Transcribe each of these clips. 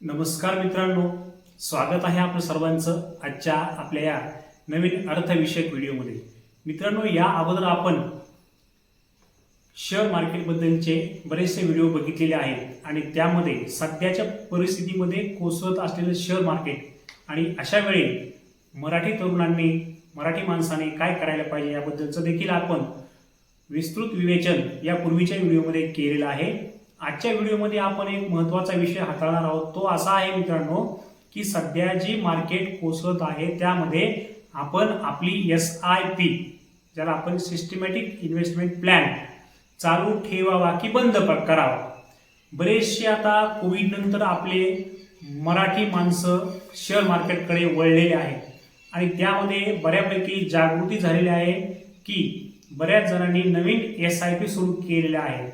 नमस्कार मित्रांनो स्वागत आहे आपलं सर्वांचं आजच्या आपल्या या नवीन अर्थविषयक व्हिडिओमध्ये. मित्रांनो या अगोदर आपण शेअर मार्केटबद्दलचे बरेचसे व्हिडिओ बघितलेले आहेत आणि त्यामध्ये सध्याच्या परिस्थितीमध्ये कोसळत असलेलं शेअर मार्केट आणि अशा वेळी मराठी तरुणांनी मराठी माणसाने काय करायला पाहिजे याबद्दलचं देखील आपण विस्तृत विवेचन या पूर्वीच्या व्हिडिओमध्ये केलेलं आहे. आजच्या व्हिडिओमध्ये आपण एक महत्त्वाचा विषय हाताळणार आहोत. तो असा आहे मित्रांनो की सध्या जी मार्केट कोसळत आहे त्यामध्ये आपण आपली एस आय पी ज्याला आपण सिस्टमॅटिक इन्व्हेस्टमेंट प्लॅन चालू ठेवावा की बंद करावा. बरेचसे आता कोविडनंतर आपले मराठी माणसं शेअर मार्केटकडे वळलेले आहेत. आणि त्यामध्ये बऱ्यापैकी जागृती झालेली आहे की बऱ्याच जणांनी नवीन एस आय पी सुरू केलेल्या आहेत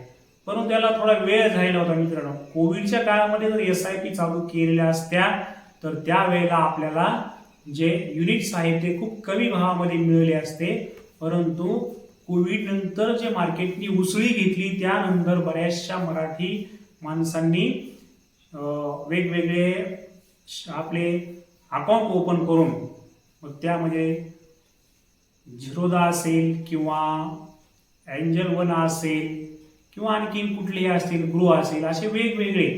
परंतु त्याला थोडा वेळ झालेला होता मित्रांनो. कोविडच्या काळामध्ये जर एस आय पी चालू केलेल्या असत्या तर त्यावेळेला आपल्याला जे युनिट्स आहेत ते खूप कमी भावामध्ये मिळाले असते. परंतु कोविड नंतर जे मार्केटनी उसळी घेतली त्यानंतर बऱ्याचशा मराठी माणसांनी वेगवेगळे श- आपले अकाउंट ओपन करून मग त्यामध्ये झिरोदा असेल किंवा एंजल वन असेल किंवा आणखीन कुठलेही असतील गृह असेल असे वेगवेगळे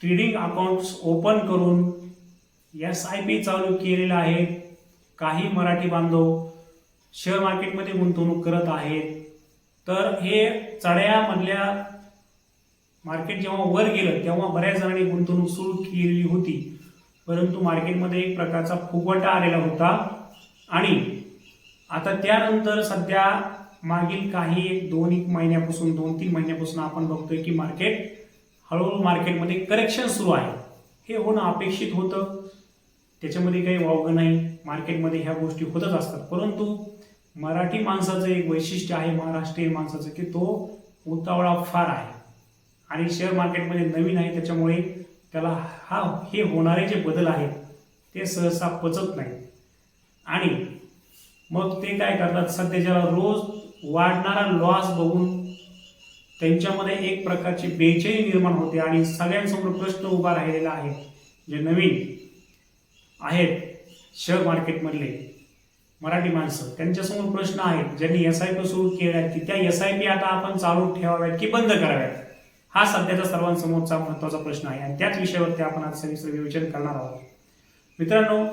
ट्रेडिंग अकाउंट्स ओपन करून एस आय पी चालू केलेलं आहे. काही मराठी बांधव शेअर मार्केटमध्ये गुंतवणूक करत आहेत. तर हे चढ्यामधल्या मार्केट जेव्हा वर गेलं तेव्हा बऱ्याच जणांनी गुंतवणूक सुरू केलेली होती. परंतु मार्केटमध्ये एक प्रकारचा फुगवटा आलेला होता. आणि आता त्यानंतर सध्या मागील काही एक दोन एक महिन्यापासून दोन तीन महिन्यापासून आपण बघतोय की मार्केट हळूहळू मार्केटमध्ये करेक्शन सुरू आहे. हे होणं अपेक्षित होतं. त्याच्यामध्ये काही वावगं नाही. मार्केटमध्ये ह्या गोष्टी होतच असतात. परंतु मराठी माणसाचं एक वैशिष्ट्य आहे महाराष्ट्रीयन माणसाचं की तो उतावळा फार आहे. आणि शेअर मार्केटमध्ये नवीन आहे त्याच्यामुळे त्याला हा हे होणारे जे बदल आहेत ते सहसा पचत नाही. आणि मग ते काय करतात? सध्या ज्याला रोज वाढणारा लॉस बघून त्यांच्यामध्ये एक प्रकारची बेचैनी निर्माण होते आणि सगळ्यांसमोर प्रश्न उभा राहिलेला आहे. जे नवीन आहेत शेअर मार्केटमधले मराठी माणसं त्यांच्यासमोर प्रश्न आहेत. ज्यांनी एस आय पी सुरू केल्या आहेत की त्या एस आय पी आता आपण चालू ठेवाव्यात की बंद कराव्यात? हा सध्याचा सर्वांसमोरचा महत्त्वाचा प्रश्न आहे आणि त्याच विषयावरती आपण आज सविस्तर विवेचन करणार आहोत. मित्रांनो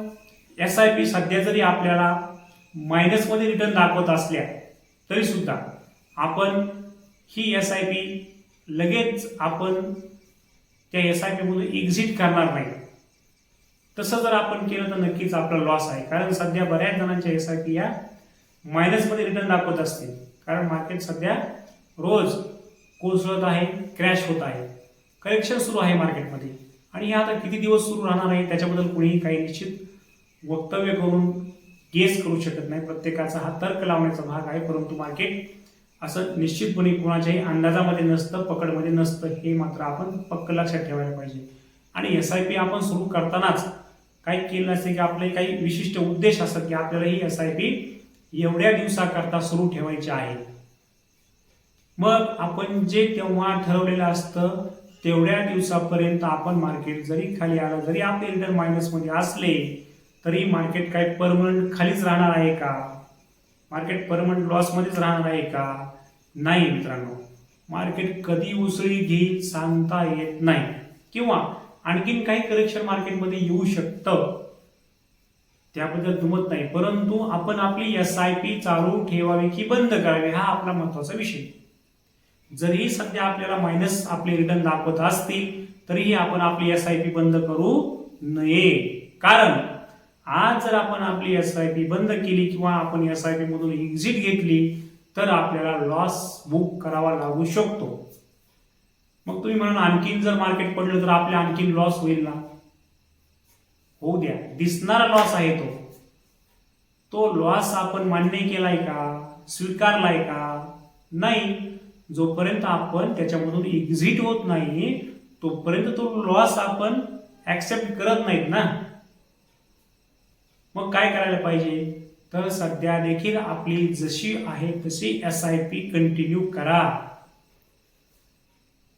एस आय पी सध्या जरी आपल्याला मायनसमध्ये रिटर्न दाखवत असल्या तरीसुद्धा आपण ही एस आय पी लगेच आपण त्या एस आय पीमधून एक्झिट करणार नाही. तसं जर आपण केलं तर नक्कीच आपला लॉस आहे. कारण सध्या बऱ्याच जणांच्या एस आय पी या मायनसमध्ये रिटर्न दाखवत असतील. कारण मार्केट सध्या रोज कोसळत आहे क्रॅश होत आहे. करेक्शन सुरू आहे मार्केटमध्ये आणि हे आता किती दिवस सुरू राहणार आहे त्याच्याबद्दल कुणीही काही निश्चित वक्तव्य करून गेस करू शकत नाही. प्रत्येकाचा हा तर्क लावण्याचा भाग आहे. परंतु मार्केट असं निश्चितपणे कोणाच्याही अंदाजामध्ये नसतं पकडमध्ये नसतं हे मात्र आपण पक्क लक्षात ठेवायला पाहिजे. आणि एस आय पी आपण सुरू करतानाच काही केलं नसते की आपले काही विशिष्ट उद्देश असतात की आपल्याला ही एस आय पी एवढ्या दिवसाकरता सुरू ठेवायची आहे. मग आपण जे तेव्हा ठरवलेलं असतं तेवढ्या दिवसापर्यंत आपण मार्केट जरी खाली आलं जरी आपले रिटर्न मायनसमध्ये असले तरी मार्केट काय परमनंट खालीच राहणार आहे का? मार्केट परमनंट लॉसमध्येच राहणार आहे का? नाही मित्रांनो. मार्केट कधी उसळी घेईल सांगता येत नाही. किंवा आणखीन काही करेक्शन मार्केटमध्ये येऊ शकतं. त्याबद्दल दुमत नाही. परंतु आपण आपली एस आय पी चालू ठेवावी की बंद करावी हा आपला महत्त्वाचा विषय. जरी सध्या आपल्याला मायनस आपले रिटर्न दाखवत असतील तरीही आपण आपली एस आय पी बंद करू नये. कारण आज जर आपण आपली एस आय पी बंद केली किंवा आपण एस आय पी मधून एक्झिट घेतली तर आपल्याला लॉस बुक करावा लागू शकतो. मग तुम्ही म्हणाल आणखीन जर मार्केट पडलं तर आपल्या आणखीन लॉस होईल ना? होऊ द्या. दिसणारा लॉस आहे तो. तो लॉस आपण मान्य केलाय का? स्वीकारलाय का? नाही. जोपर्यंत आपण त्याच्यामधून एक्झिट होत नाही तोपर्यंत तो लॉस आपण ऍक्सेप्ट करत नाहीत ना? मग काय करायला पाहिजे? तर सध्या देखील आपली जशी आहे तशी एस आय पी कंटिन्यू करा.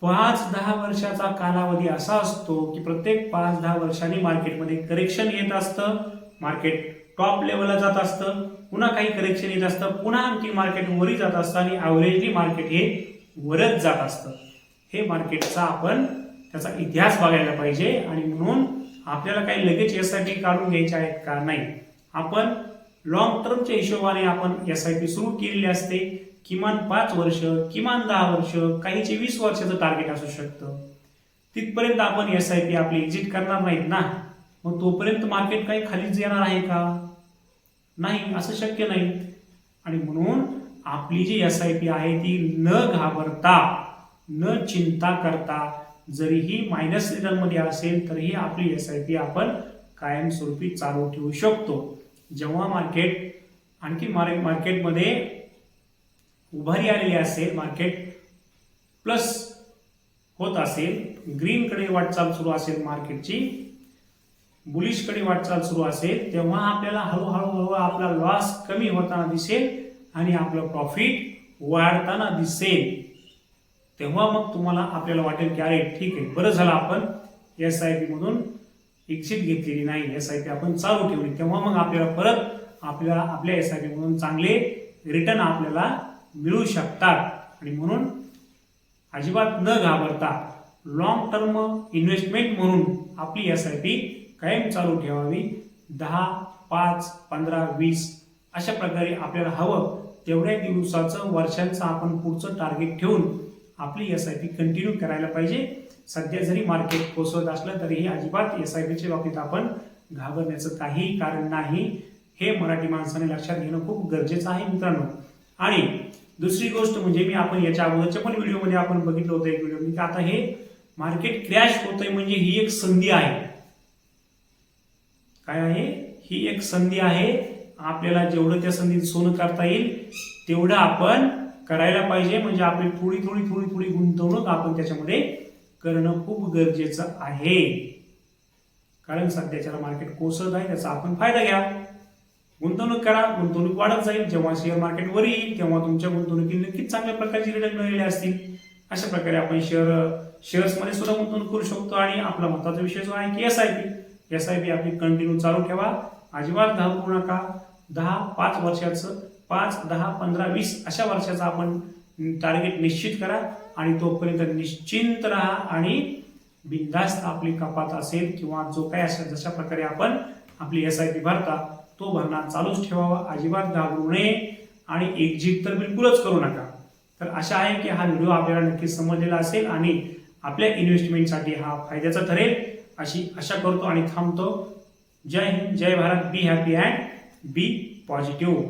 पाच दहा वर्षाचा कालावधी असा असतो की प्रत्येक पाच दहा वर्षांनी मार्केटमध्ये करेक्शन येत असतं. मार्केट टॉप लेवलला जात असतं. पुन्हा काही करेक्शन येत असतं. पुन्हा आणखी मार्केट वरी जात असतं आणि ॲव्हरेजली मार्केट हे वरच जात असतं. हे मार्केटचा आपण त्याचा इतिहास बघायला पाहिजे आणि म्हणून आपल्याला काही लगेच एस आय पी काढून घ्यायचे आहेत का? नाही. आपण लॉंग टर्मच्या हिशोबाने आपण एस आय पी सुरू केलेली असते. किमान पाच वर्ष किमान दहा वर्ष काहीचे वीस वर्षाचं टार्गेट असू शकतं. तिथपर्यंत आपण एस आय पी आपली एक्झिट करणार नाहीत ना? मग तोपर्यंत मार्केट काही खालीच येणार आहे का? नाही असं शक्य नाही. आणि म्हणून आपली जी एस आय पी आहे ती न घाबरता न चिंता करता जरीही मायनस रिटर्नमध्ये असेल तरीही आपली एस आय पी आपण कायमस्वरूपी चालू ठेवू शकतो. जेव्हा मार्केट आणखी मार्क मार्केटमध्ये उभारी आलेली असेल मार्केट प्लस होत असेल ग्रीनकडे वाटचाल सुरू असेल मार्केटची बुलिशकडे वाटचाल सुरू असेल तेव्हा आपल्याला हळूहळू हळू आपला लॉस कमी होताना दिसेल आणि आपलं प्रॉफिट वाढताना दिसेल. तेव्हा मग तुम्हाला आपल्याला वाटेल की अरे ठीक आहे बरं झालं आपण एस आय पी मधून एक्झिट घेतलेली नाही. एस आय पी आपण चालू ठेवली. तेव्हा मग आपल्याला परत आपल्याला आपल्या एस आय पी मधून चांगले रिटर्न आपल्याला मिळू शकतात. आणि म्हणून अजिबात न घाबरता लॉंग टर्म इन्व्हेस्टमेंट म्हणून आपली एस आय पी कायम चालू ठेवावी. दहा पाच पंधरा वीस अशा प्रकारे आपल्याला हवं तेवढ्या दिवसाचं वर्षांचं आपण पुढचं टार्गेट ठेवून आपली एस आय पी कंटिन्यू करायला पाहिजे. सध्या जरी मार्केट कोसळत असलं तरीही अजिबात एस आय पीच्या बाबतीत आपण घाबरण्याचं काहीही कारण नाही. हे मराठी माणसाने लक्षात घेणं खूप गरजेचं आहे मित्रांनो. आणि दुसरी गोष्ट म्हणजे मी आपण याच्या अगोदरच्या पण व्हिडिओमध्ये आपण बघितलं होतं एक व्हिडिओ की आता हे मार्केट क्रॅश होतंय म्हणजे ही एक संधी आहे. काय आहे? ही एक संधी आहे. आपल्याला जेवढं त्या संधीत सोनं करता येईल तेवढं आपण करायला पाहिजे. म्हणजे आपली थोडी थोडी थोडी थोडी गुंतवणूक आपण त्याच्यामध्ये करणं खूप गरजेचं आहे. कारण सध्याच्याला मार्केट कोसळत आहे त्याचा आपण फायदा घ्या. गुंतवणूक करा गुंतवणूक वाढत जाईल. जेव्हा शेअर मार्केट वर येईल तेव्हा तुमच्या गुंतवणुकीत नक्कीच चांगल्या प्रकारची रिटर्न मिळालेले असतील. अशा प्रकारे आपण शेअर शेअर्समध्ये सुद्धा गुंतवणूक करू शकतो. आणि आपला महत्त्वाचा विषय जो आहे की S I P S I P आपली कंटिन्यू चालू ठेवा. अजिबात घाबरू नका. दहा पाच वर्षाचं पाच दहा पंधरा वीस अशा वर्षाचा आपण टार्गेट निश्चित करा आणि तोपर्यंत निश्चिंत राहा आणि बिनधास्त आपली कपात असेल किंवा जो काही असेल जशा प्रकारे आपण आपली एस आय पी भरता तो भरणा चालूच ठेवावा अजिबात घाबरू नये आणि एक्झिट तर बिलकुलच करू नका. तर अशा आहे की हा व्हिडिओ आपल्याला नक्कीच समजलेला असेल आणि आपल्या इन्व्हेस्टमेंटसाठी हा फायद्याचा ठरेल. अशी आशा करतो आणि थांबतो. जय हिंद जय Bharat be happy and be positive